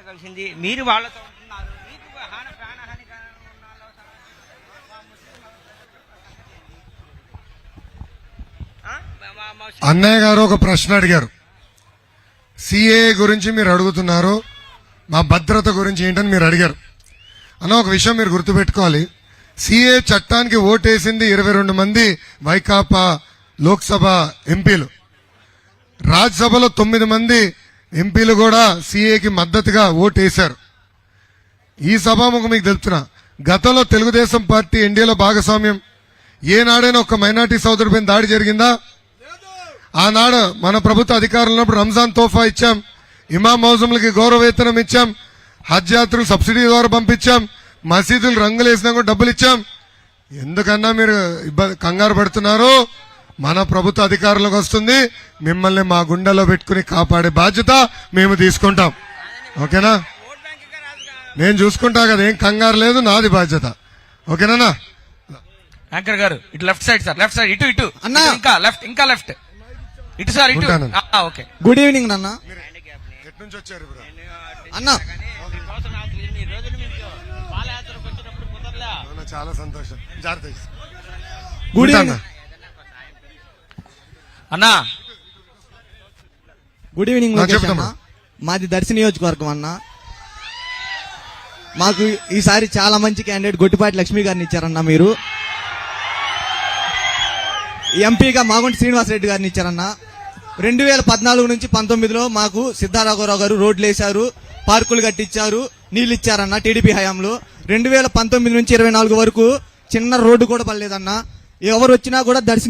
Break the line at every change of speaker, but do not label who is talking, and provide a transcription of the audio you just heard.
వాళ్ళతో కలిసింది. మీరు వాళ్ళతో ఉంటున్నారు. మీకు హాన ప్రాణహాని
అన్నయ్య గారు ఒక ప్రశ్న అడిగారు. సిఏ గురించి మీరు అడుగుతున్నారు. మా భద్రత గురించి ఏంటని మీరు అడిగారు. అన్న ఒక విషయం మీరు గుర్తుపెట్టుకోవాలి. సిఏ చట్టానికి ఓటేసింది ఇరవై రెండు మంది వైకాపా లోక్సభ ఎంపీలు. రాజ్యసభలో తొమ్మిది మంది ఎంపీలు కూడా సీఏకి మద్దతుగా ఓటేశారు. ఈ సభాముఖం మీకు తెలుపుతున్నా. గతంలో తెలుగుదేశం పార్టీ ఎన్డీఏలో భాగస్వామ్యం. ఏనాడైనా ఒక మైనార్టీ సోదరుపై దాడి జరిగిందా? ఆనాడు మన ప్రభుత్వ అధికారులు ఉన్నప్పుడు రంజాన్ తోఫా ఇచ్చాం. ఇమాం మౌజంలకి గౌరవ వేతనం ఇచ్చాం. హజ్ యాత్రలు సబ్సిడీ ద్వారా పంపించాం. మసీదులు రంగులు వేసినా కూడా డబ్బులు ఇచ్చాం. ఎందుకన్నా మీరు ఇబ్బంది కంగారు పడుతున్నారు? మన ప్రభుత్వ అధికారంలోకి వస్తుంది. మిమ్మల్ని మా గుండెలో పెట్టుకుని కాపాడే బాధ్యత మేము తీసుకుంటాం. ఓకేనా. నేను చూసుకుంటా కదా ఏం కంగారు లేదు నాది బాధ్యత. ఓకేనా?
యాంకర్ గారు ఇటు left side sir left side ఇటు ఇటు.
అన్నా.
ఇంకా లెఫ్ట్ ఇంకా లెఫ్ట్. ఇటు సార్ ఇటు. ఓకే.
గుడ్ ఈవినింగ్ నాన్న.
నుంచి వచ్చారు
అన్న
చాలా సంతోషం. జాగ్రత్త
గుడ్. ఈవినింగ్
అన్నా.
Good evening Lokesh. అన్న. మాది దర్శి నియోజకవర్గం అన్న. మాకు ఈసారి చాలా మంచి క్యాండిడేట్ గొట్టిపాటి లక్ష్మి గారిని ఇచ్చారన్న మీరు. ఎంపీగా మాగుంటి శ్రీనివాసరెడ్డి గారిని ఇచ్చారన్న. రెండు వేల పద్నాలుగు నుంచి పంతొమ్మిదిలో మాకు సిద్ధారాఘవరావు గారు రోడ్లు వేశారు పార్కులు కట్టించారు నీళ్ళు ఇచ్చారన్న టీడీపీ హయాంలో. రెండు వేల పంతొమ్మిది నుంచి ఇరవై నాలుగు వరకు చిన్న రోడ్డు కూడా పడలేదన్న. ఎవరు వచ్చినా కూడా దర్శి